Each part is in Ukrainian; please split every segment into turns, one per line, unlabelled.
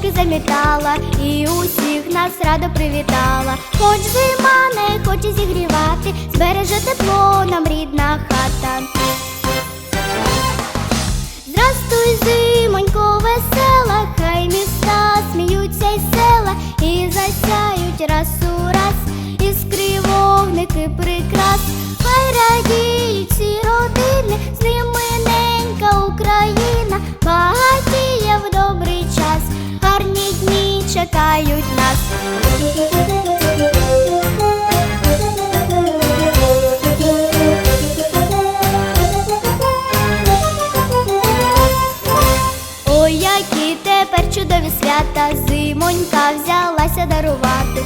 примітала і усіх нас радо привітала. Хоч зима не хоче зігрівати, збереже тепло нам рідна хата. Здрастуй, зимонько, весела, хай міста сміються й села, і засяють раз у раз, іскри вогники прикрас, хай радіють чекають нас. Ой, які тепер чудові свята, зимонька взялася дарувати,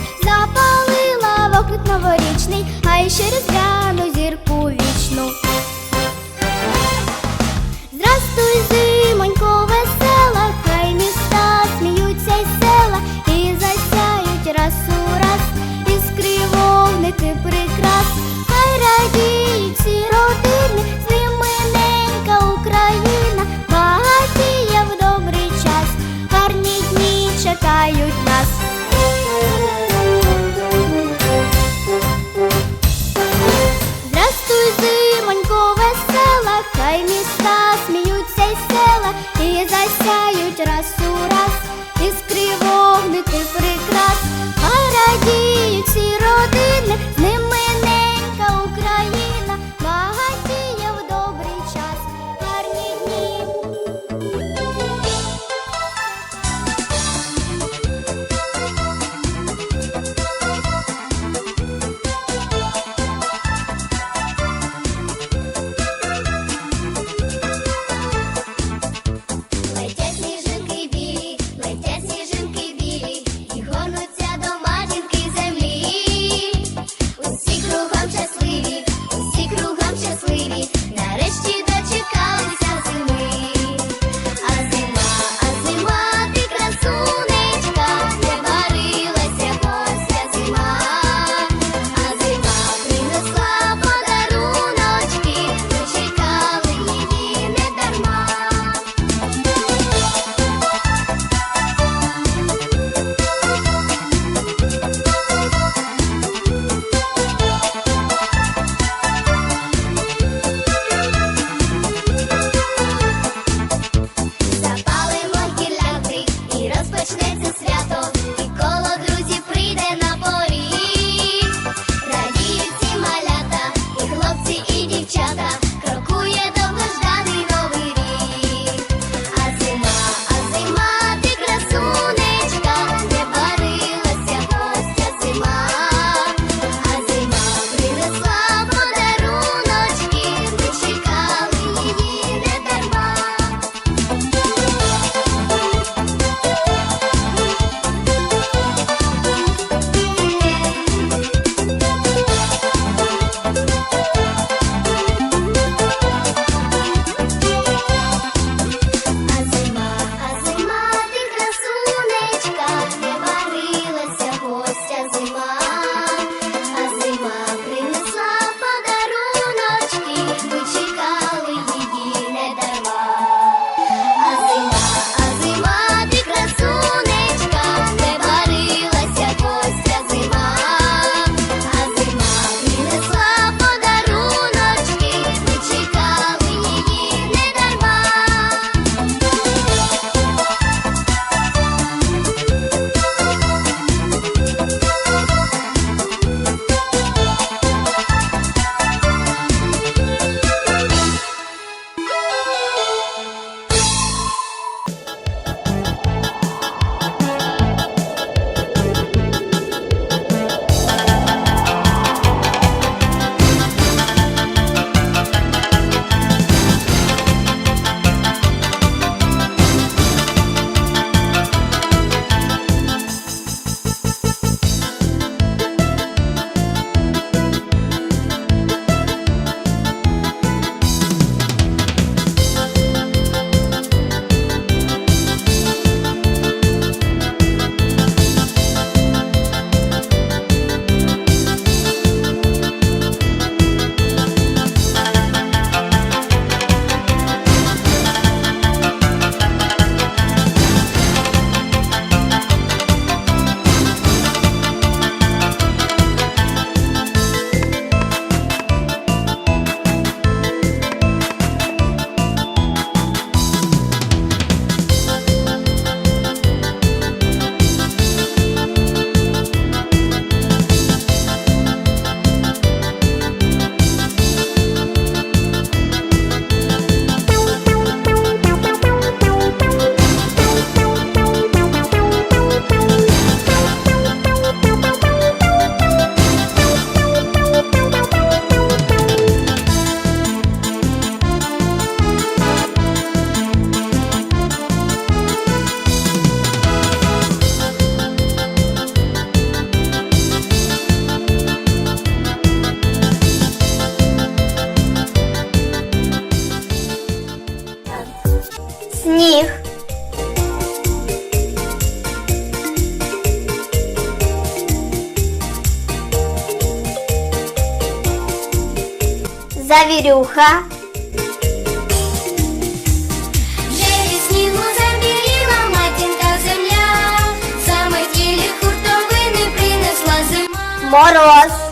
принесла зима.
Мороз.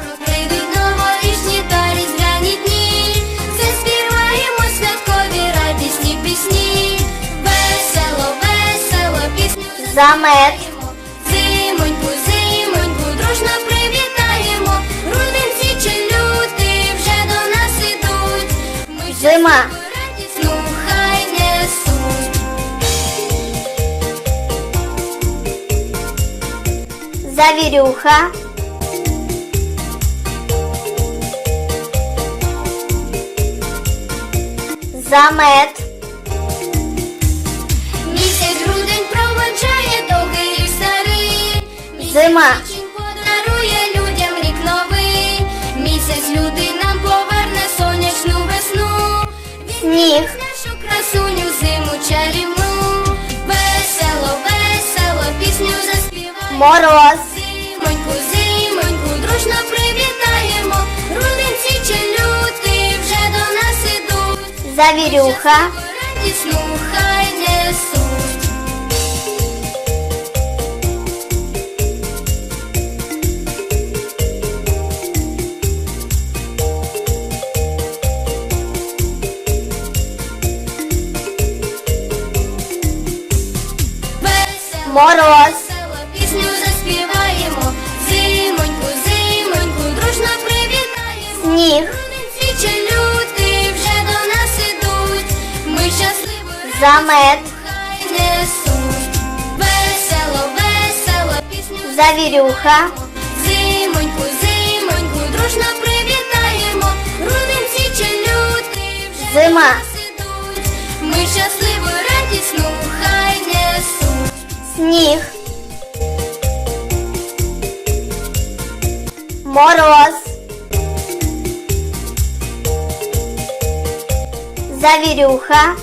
Замет.
заспіваємо. Зимоньку, зимоньку, дружно привітаємо. Грудень, січень, лютий вже до нас ідуть. Ми
Зима.
щасливу радісну хай несуть.
Завірюха. Замет. Зима.
подарує людям рік новий. Місяць лютий нам поверне сонячну весну.
Сніг.
нашу красуню зиму чарівну. Весело, весело, пісню заспіваємо.
Мороз.
Зимоньку, зимоньку, дружно привітаємо. Грудень, січень, лютий вже до нас ідуть.
Завірюха.
Радісну
Сніг.
Вже до нас ідуть. Ми щасливо
Замет.
несуть. Весело, весело, пісню
Завірюха.
Зимоньку, зимоньку, дружно привітаємо. Грудень, січень, лютий вже
Зима.
до нас ідуть. Ми щасливу радісну хай несуть.
Сніг. Мороз. Завірюха.